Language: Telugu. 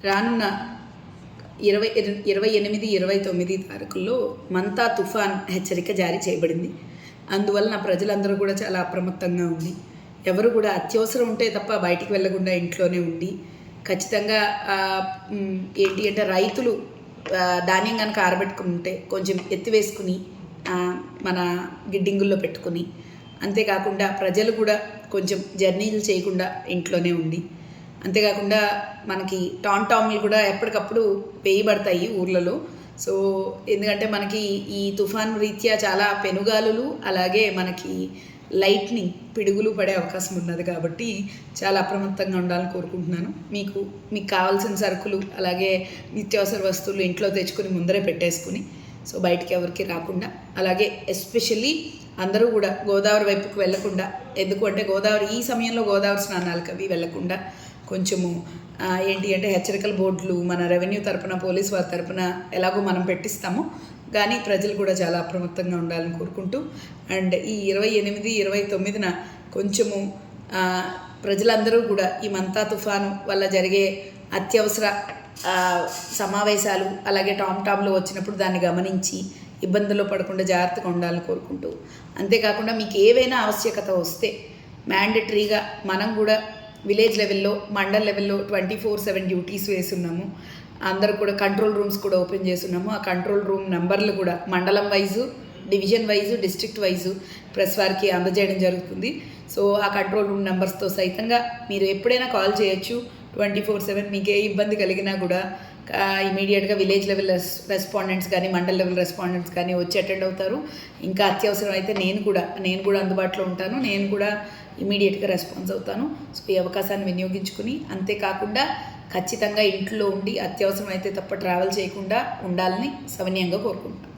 రానున్న ఇరవై ఇరవై ఎనిమిది ఇరవై తొమ్మిది తారీఖుల్లో మంతా తుఫాన్ హెచ్చరిక జారీ చేయబడింది. అందువలన ప్రజలందరూ కూడా చాలా అప్రమత్తంగా ఉండి ఎవరు కూడా అత్యవసరం ఉంటే తప్ప బయటికి వెళ్ళకుండా ఇంట్లోనే ఉండి ఖచ్చితంగా ఏంటి అంటే రైతులు ధాన్యం కనుక ఆరబెట్టుకుని ఉంటే కొంచెం ఎత్తివేసుకుని మన గిడ్డింగుల్లో పెట్టుకుని అంతేకాకుండా ప్రజలు కూడా కొంచెం జర్నీలు చేయకుండా ఇంట్లోనే ఉండి అంతేకాకుండా మనకి టాన్ టామ్లు కూడా ఎప్పటికప్పుడు వేయబడతాయి ఊర్లలో. సో ఎందుకంటే మనకి ఈ తుఫాన్ రీత్యా చాలా పెనుగాలులు అలాగే మనకి లైట్నింగ్ పిడుగులు పడే అవకాశం ఉన్నది కాబట్టి చాలా అప్రమత్తంగా ఉండాలని కోరుకుంటున్నాను. మీకు మీకు కావాల్సిన సరుకులు అలాగే నిత్యావసర వస్తువులు ఇంట్లో తెచ్చుకుని ముందరే పెట్టేసుకుని సో బయటికి ఎవరికి రాకుండా అలాగే ఎస్పెషల్లీ అందరూ కూడా గోదావరి వైపుకు వెళ్ళకుండా ఎందుకు అంటే గోదావరి ఈ సమయంలో గోదావరి స్నానాలకు అవి వెళ్ళకుండా కొంచెము ఏంటి అంటే హెచ్చరికల బోర్డులు మన రెవెన్యూ తరపున పోలీస్ వారి తరపున ఎలాగో మనం పెట్టిస్తాము. కానీ ప్రజలు కూడా చాలా అప్రమత్తంగా ఉండాలని కోరుకుంటూ అండ్ ఈ ఇరవై ఎనిమిది ఇరవై తొమ్మిదిన కొంచెము ప్రజలందరూ కూడా ఈ మంతా తుఫాను వల్ల జరిగే అత్యవసర సమావేశాలు అలాగే టామ్ టామ్లో వచ్చినప్పుడు దాన్ని గమనించి ఇబ్బందుల్లో పడకుండా జాగ్రత్తగా ఉండాలని కోరుకుంటూ. అంతేకాకుండా మీకు ఏవైనా ఆవశ్యకత వస్తే మ్యాండటరీగా మనం కూడా విలేజ్ లెవెల్లో మండల్ లెవెల్లో ట్వంటీ ఫోర్ సెవెన్ డ్యూటీస్ వేస్తున్నాము. అందరు కూడా కంట్రోల్ రూమ్స్ కూడా ఓపెన్ చేస్తున్నాము. ఆ కంట్రోల్ రూమ్ నంబర్లు కూడా మండలం wise division wise district wise press వారికి అందజేయడం జరుగుతుంది. సో ఆ కంట్రోల్ రూమ్ నెంబర్స్తో సైతంగా మీరు ఎప్పుడైనా కాల్ చేయొచ్చు. ట్వంటీ ఫోర్ సెవెన్ మీకు ఏ ఇబ్బంది కలిగినా కూడా ఇమీడియట్గా విలేజ్ లెవెల్ రెస్పాండెంట్స్ కానీ మండల్ లెవెల్ రెస్పాండెంట్స్ కానీ వచ్చి అటెండ్ అవుతారు. ఇంకా అత్యవసరం అయితే నేను కూడా నేను కూడా అందుబాటులో ఉంటాను. నేను కూడా ఇమీడియట్గా రెస్పాన్స్ అవుతాను. సో ఈ అవకాశాన్ని వినియోగించుకుని అంతేకాకుండా ఖచ్చితంగా ఇంట్లో ఉండి అత్యవసరం అయితే తప్ప ట్రావెల్ చేయకుండా ఉండాలని సవనీయంగా కోరుకుంటాను